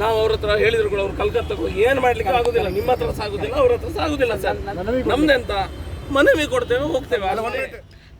ನಾವು ಅವ್ರ ಹತ್ರ ಹೇಳಿದ್ರು ಕೂಡ ಅವ್ರು ಕಲ್ಕತ್ತಾಗ ಹೋಗಿ ಏನು ಮಾಡ್ಲಿಕ್ಕೆ ಆಗುದಿಲ್ಲ. ನಿಮ್ಮ ಹತ್ರ ಸಾಗುದಿಲ್ಲ ಅವ್ರ ಹತ್ರ ಸಾಗುದಿಲ್ಲ ಸರ್. ನಮ್ದೆಂತ ಮನವಿ ಕೊಡ್ತೇವೆ ಹೋಗ್ತೇವೆ.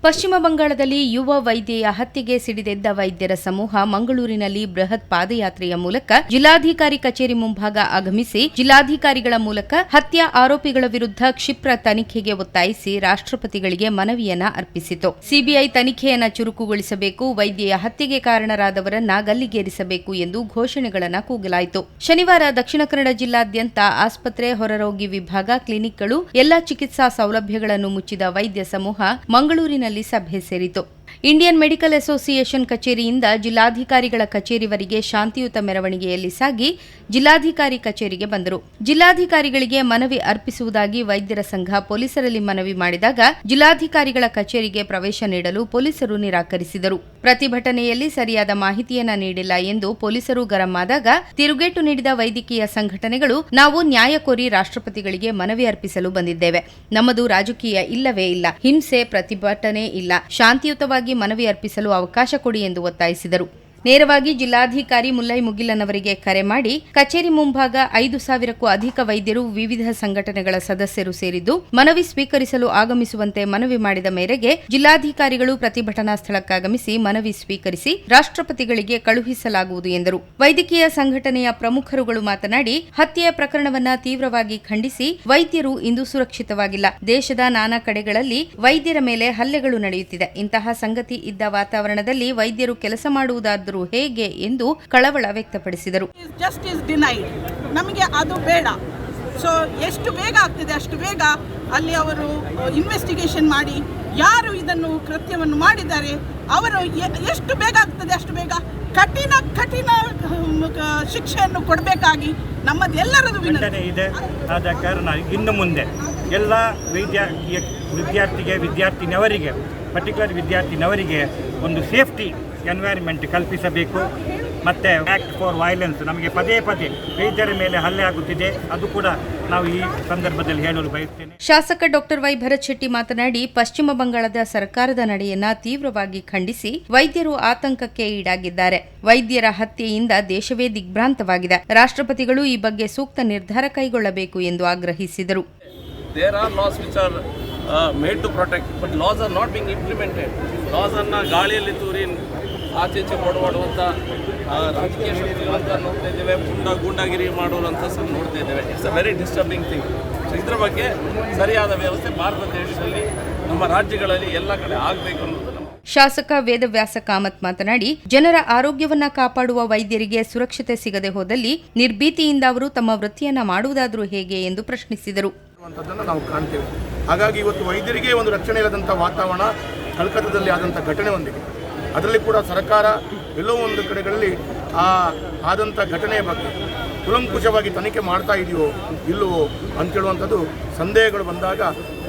ಪಶ್ಚಿಮ ಬಂಗಾಳದಲ್ಲಿ ಯುವ ವೈದ್ಯೆಯ ಹತ್ಯೆಗೆ ಸಿಡಿದೆದ್ದ ವೈದ್ಯರ ಸಮೂಹ ಮಂಗಳೂರಿನಲ್ಲಿ ಬೃಹತ್ ಪಾದಯಾತ್ರೆಯ ಮೂಲಕ ಜಿಲ್ಲಾಧಿಕಾರಿ ಕಚೇರಿ ಮುಂಭಾಗ ಆಗಮಿಸಿ ಜಿಲ್ಲಾಧಿಕಾರಿಗಳ ಮೂಲಕ ಹತ್ಯಾ ಆರೋಪಿಗಳ ವಿರುದ್ಧ ಕ್ಷಿಪ್ರ ತನಿಖೆಗೆ ಒತ್ತಾಯಿಸಿ ರಾಷ್ಟ್ರಪತಿಗಳಿಗೆ ಮನವಿಯನ್ನ ಅರ್ಪಿಸಿತು. ಸಿಬಿಐ ತನಿಖೆಯನ್ನ ಚುರುಕುಗೊಳಿಸಬೇಕು, ವೈದ್ಯೆಯ ಹತ್ಯೆಗೆ ಕಾರಣರಾದವರನ್ನ ಗಲ್ಲಿಗೇರಿಸಬೇಕು ಎಂದು ಘೋಷಣೆಗಳನ್ನ ಕೂಗಲಾಯಿತು. ಶನಿವಾರ ದಕ್ಷಿಣ ಕನ್ನಡ ಜಿಲ್ಲಾದ್ಯಂತ ಆಸ್ಪತ್ರೆ, ಹೊರರೋಗಿ ವಿಭಾಗ, ಕ್ಲಿನಿಕ್ಗಳು, ಎಲ್ಲಾ ಚಿಕಿತ್ಸಾ ಸೌಲಭ್ಯಗಳನ್ನು ಮುಚ್ಚಿದ ವೈದ್ಯ ಸಮೂಹ ಮಂಗಳೂರಿನಲ್ಲಿ ಸಭೆ ಸೇರಿತು Indian medical association ಕಚೇರಿಯಿಂದ ಜಿಲ್ಲಾಧಿಕಾರಿಗಳ ಕಚೇರಿವರೆಗೆ ಶಾಂತಿಯುತ ಮೆರವಣಿಗೆಯಲ್ಲಿ ಸಾಗಿ ಜಿಲ್ಲಾಧಿಕಾರಿ ಕಚೇರಿಗೆ ಬಂದರು. ಜಿಲ್ಲಾಧಿಕಾರಿಗಳಿಗೆ ಮನವಿ ಅರ್ಪಿಸುವುದಾಗಿ ವೈದ್ಯರ ಸಂಘ ಪೊಲೀಸರಲ್ಲಿ ಮನವಿ ಮಾಡಿದಾಗ ಜಿಲ್ಲಾಧಿಕಾರಿಗಳ ಕಚೇರಿಗೆ ಪ್ರವೇಶ ನೀಡಲು ಪೊಲೀಸರು ನಿರಾಕರಿಸಿದರು. ಪ್ರತಿಭಟನೆಯಲ್ಲಿ ಸರಿಯಾದ ಮಾಹಿತಿಯನ್ನ ನೀಡಿಲ್ಲ ಎಂದು ಪೊಲೀಸರು ಗರಂ ಆದಾಗ ತಿರುಗೇಟು ನೀಡಿದ ವೈದ್ಯಕೀಯ ಸಂಘಟನೆಗಳು, ನಾವು ನ್ಯಾಯ ಕೋರಿ ರಾಷ್ಟ್ರಪತಿಗಳಿಗೆ ಮನವಿ ಅರ್ಪಿಸಲು ಬಂದಿದ್ದೇವೆ. ನಮ್ಮದು ರಾಜಕೀಯ ಇಲ್ಲವೇ ಇಲ್ಲ. ಹಿಂಸೆ, ಪ್ರತಿಭಟನೆ ಇಲ್ಲ. ಶಾಂತಿಯುತವಾಗಿ ಮನವಿ ಅರ್ಪಿಸಲು ಅವಕಾಶ ಕೊಡಿ ಎಂದು ಒತ್ತಾಯಿಸಿದರು. ನೇರವಾಗಿ ಜಿಲ್ಲಾಧಿಕಾರಿ ಮುಲ್ಲೈ ಮುಗಿಲನವರಿಗೆ ಕರೆ ಮಾಡಿ ಕಚೇರಿ ಮುಂಭಾಗ ಐದು ಸಾವಿರಕ್ಕೂ ಅಧಿಕ ವೈದ್ಯರು ವಿವಿಧ ಸಂಘಟನೆಗಳ ಸದಸ್ಯರು ಸೇರಿದ್ದು ಮನವಿ ಸ್ವೀಕರಿಸಲು ಆಗಮಿಸುವಂತೆ ಮನವಿ ಮಾಡಿದ ಮೇರೆಗೆ ಜಿಲ್ಲಾಧಿಕಾರಿಗಳು ಪ್ರತಿಭಟನಾ ಸ್ಥಳಕ್ಕಾಗಮಿಸಿ ಮನವಿ ಸ್ವೀಕರಿಸಿ ರಾಷ್ಟ್ರಪತಿಗಳಿಗೆ ಕಳುಹಿಸಲಾಗುವುದು ಎಂದರು. ವೈದ್ಯಕೀಯ ಸಂಘಟನೆಯ ಪ್ರಮುಖರುಗಳು ಮಾತನಾಡಿ, ಹತ್ಯೆಯ ಪ್ರಕರಣವನ್ನ ತೀವ್ರವಾಗಿ ಖಂಡಿಸಿ ವೈದ್ಯರು ಇಂದು ಸುರಕ್ಷಿತವಾಗಿಲ್ಲ. ದೇಶದ ನಾನಾ ಕಡೆಗಳಲ್ಲಿ ವೈದ್ಯರ ಮೇಲೆ ಹಲ್ಲೆಗಳು ನಡೆಯುತ್ತಿದೆ. ಇಂತಹ ಸಂಗತಿ ಇದ್ದ ವಾತಾವರಣದಲ್ಲಿ ವೈದ್ಯರು ಕೆಲಸ ಮಾಡುವುದಾದರೂ ಹೇಗೆ ಎಂದು ಕಳವಳ ವ್ಯಕ್ತಪಡಿಸಿದರು. ಜಸ್ಟಿಸ್ ಡಿನೈಡ್ ನಮಗೆ ಅದು ಬೇಡ. ಸೊ ಎಷ್ಟು ಬೇಗ ಆಗ್ತದೆ ಅಷ್ಟು ಬೇಗ ಅಲ್ಲಿ ಅವರು ಇನ್ವೆಸ್ಟಿಗೇಷನ್ ಮಾಡಿ ಯಾರು ಇದನ್ನು ಕೃತ್ಯವನ್ನು ಮಾಡಿದ್ದಾರೆ ಅವರು ಎಷ್ಟು ಬೇಗ ಆಗ್ತದೆ ಅಷ್ಟು ಬೇಗ? ಕಠಿಣ ಕಠಿಣ ಶಿಕ್ಷೆಯನ್ನು ಕೊಡಬೇಕಾಗಿ ನಮ್ಮದೆಲ್ಲರದು ವಿನಂತಿ. ಇದೆ. ಆದ ಕಾರಣ ಇನ್ನು ಮುಂದೆ ಎಲ್ಲ ವಿದ್ಯಾರ್ಥಿಯ ವಿದ್ಯಾರ್ಥಿಗೆ ವಿದ್ಯಾರ್ಥಿನವರಿಗೆ ಪರ್ಟಿಕ್ಯುಲರ್ ವಿದ್ಯಾರ್ಥಿನವರಿಗೆ ಒಂದು ಸೇಫ್ಟಿ ಎನ್ವೈರ್ಮೆಂಟ್ ಕಲ್ಪಿಸಬೇಕು. ಮತ್ತು ಆ್ಯಕ್ಟ್ ಫಾರ್ ವೈಲೆನ್ಸ್ ನಮಗೆ ಪದೇ ಪದೇ ವೈದ್ಯರ ಮೇಲೆ ಹಲ್ಲೆ ಆಗುತ್ತಿದೆ. ಅದು ಕೂಡ ನಾವು ಈ ಸಂದರ್ಭದಲ್ಲಿ ಹೇಳಲು ಬಯಸ್ತೇನೆ. ಶಾಸಕ ಡಾಕ್ಟರ್ ವೈ ಭರತ್ ಶೆಟ್ಟಿ ಮಾತನಾಡಿ ಪಶ್ಚಿಮ ಬಂಗಾಳದ ಸರ್ಕಾರದ ನಡೆಯನ್ನ ತೀವ್ರವಾಗಿ ಖಂಡಿಸಿ ವೈದ್ಯರು ಆತಂಕಕ್ಕೆ ಈಡಾಗಿದ್ದಾರೆ. ವೈದ್ಯರ ಹತ್ಯೆಯಿಂದ ದೇಶವೇ ದಿಗ್ಭ್ರಾಂತವಾಗಿದೆ. ರಾಷ್ಟ್ರಪತಿಗಳು ಈ ಬಗ್ಗೆ ಸೂಕ್ತ ನಿರ್ಧಾರ ಕೈಗೊಳ್ಳಬೇಕು ಎಂದು ಆಗ್ರಹಿಸಿದರು. Made to protect but laws are not being implemented laws ಅನ್ನ ಗಾಳಿಯಲ್ಲಿ ತೂರಿ ಆಚೆ ಈಚೆ ಓಡಾಡುವಂಥ ರಾಜಕೀಯ ಅಂತ ನೋಡ್ತಾ ಇದ್ದೇವೆ. ಗುಂಡ ಗೂಂಡಾಗಿರಿ ಮಾಡುವಂಥ ಸಹ ನೋಡ್ತಾ ಇದ್ದೇವೆ. It's a very disturbing thing so ಇದ್ರ ಬಗ್ಗೆ ಸರಿಯಾದ ವ್ಯವಸ್ಥೆ ಭಾರತ ದೇಶದಲ್ಲಿ ನಮ್ಮ ರಾಜ್ಯಗಳಲ್ಲಿ ಎಲ್ಲ ಕಡೆ ಆಗಬೇಕು ಅನ್ನೋದು ಶಾಸಕ ವೇದವ್ಯಾಸ ಕಾಮತ್ ಮಾತನಾಡಿ ಜನರ ಆರೋಗ್ಯವನ್ನ ಕಾಪಾಡುವ ವೈದ್ಯರಿಗೆ ಸುರಕ್ಷತೆ ಸಿಗದೆ ಹೋದಲ್ಲಿ ನಿರ್ಭೀತಿಯಿಂದ ಅವರು ತಮ್ಮ ವೃತ್ತಿಯನ್ನ ಮಾಡುವುದಾದರೂ ಹೇಗೆ ಎಂದು ಪ್ರಶ್ನಿಸಿದರು. ಅನ್ನುವಂಥದ್ದನ್ನು ನಾವು ಕಾಣ್ತೇವೆ. ಹಾಗಾಗಿ ಇವತ್ತು ವೈದ್ಯರಿಗೆ ಒಂದು ರಕ್ಷಣೆ ಇಲ್ಲದಂಥ ವಾತಾವರಣ ಕಲ್ಕತ್ತಾದಲ್ಲಿ ಆದಂಥ ಘಟನೆ ಒಂದಿದೆ. ಅದರಲ್ಲಿ ಕೂಡ ಸರ್ಕಾರ ಎಲ್ಲೋ ಒಂದು ಕಡೆಗಳಲ್ಲಿ ಆ ಆದಂಥ ಘಟನೆಯ ಬಗ್ಗೆ ಕುಲಂಕುಷವಾಗಿ ತನಿಖೆ ಮಾಡ್ತಾ ಇದೆಯೋ ಇಲ್ಲವೋ ಅಂತೇಳುವಂಥದ್ದು ಸಂದೇಹಗಳು ಬಂದಾಗ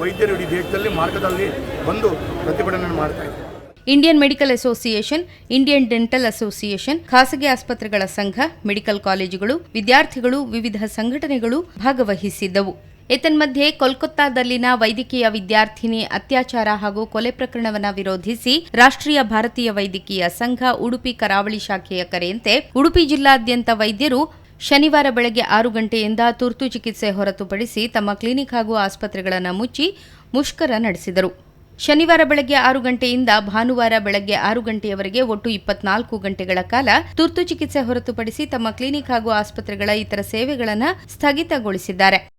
ವೈದ್ಯರು ಇಡೀ ದೇಶದಲ್ಲಿ ಮಾರ್ಗದಲ್ಲಿ ಬಂದು ಪ್ರತಿಭಟನೆ ಮಾಡ್ತಾ ಇದ್ದಾರೆ. Indian medical association, Indian dental association, ಖಾಸಗಿ ಆಸ್ಪತ್ರೆಗಳ ಸಂಘ, ಮೆಡಿಕಲ್ ಕಾಲೇಜುಗಳು, ವಿದ್ಯಾರ್ಥಿಗಳು, ವಿವಿಧ ಸಂಘಟನೆಗಳು ಭಾಗವಹಿಸಿದ್ದವು. ಏತನ್ಮಧ್ಯೆ ಕೋಲ್ಕತ್ತಾದಲ್ಲಿನ ವೈದ್ಯಕೀಯ ವಿದ್ಯಾರ್ಥಿನಿ ಅತ್ಯಾಚಾರ ಹಾಗೂ ಕೊಲೆ ಪ್ರಕರಣವನ್ನು ವಿರೋಧಿಸಿ ರಾಷ್ಟ್ರೀಯ ಭಾರತೀಯ ವೈದ್ಯಕೀಯ ಸಂಘ ಉಡುಪಿ ಕರಾವಳಿ ಶಾಖೆಯ ಕರೆಯಂತೆ ಉಡುಪಿ ಜಿಲ್ಲಾದ್ಯಂತ ವೈದ್ಯರು ಶನಿವಾರ ಬೆಳಗ್ಗೆ ಆರು ಗಂಟೆಯಿಂದ ತುರ್ತು ಚಿಕಿತ್ಸೆ ಹೊರತುಪಡಿಸಿ ತಮ್ಮ ಕ್ಲಿನಿಕ್ ಹಾಗೂ ಆಸ್ಪತ್ರೆಗಳನ್ನು ಮುಚ್ಚಿ ಮುಷ್ಕರ ನಡೆಸಿದರು. ಶನಿವಾರ ಬೆಳಗ್ಗೆ ಆರು ಗಂಟೆಯಿಂದ ಭಾನುವಾರ ಬೆಳಗ್ಗೆ ಆರು ಗಂಟೆಯವರೆಗೆ ಒಟ್ಟು ಇಪ್ಪತ್ನಾಲ್ಕು ಗಂಟೆಗಳ ಕಾಲ ತುರ್ತು ಚಿಕಿತ್ಸೆ ಹೊರತುಪಡಿಸಿ ತಮ್ಮ ಕ್ಲಿನಿಕ್ ಹಾಗೂ ಆಸ್ಪತ್ರೆಗಳ ಇತರ ಸೇವೆಗಳನ್ನು ಸ್ಥಗಿತಗೊಳಿಸಿದ್ದಾರೆ.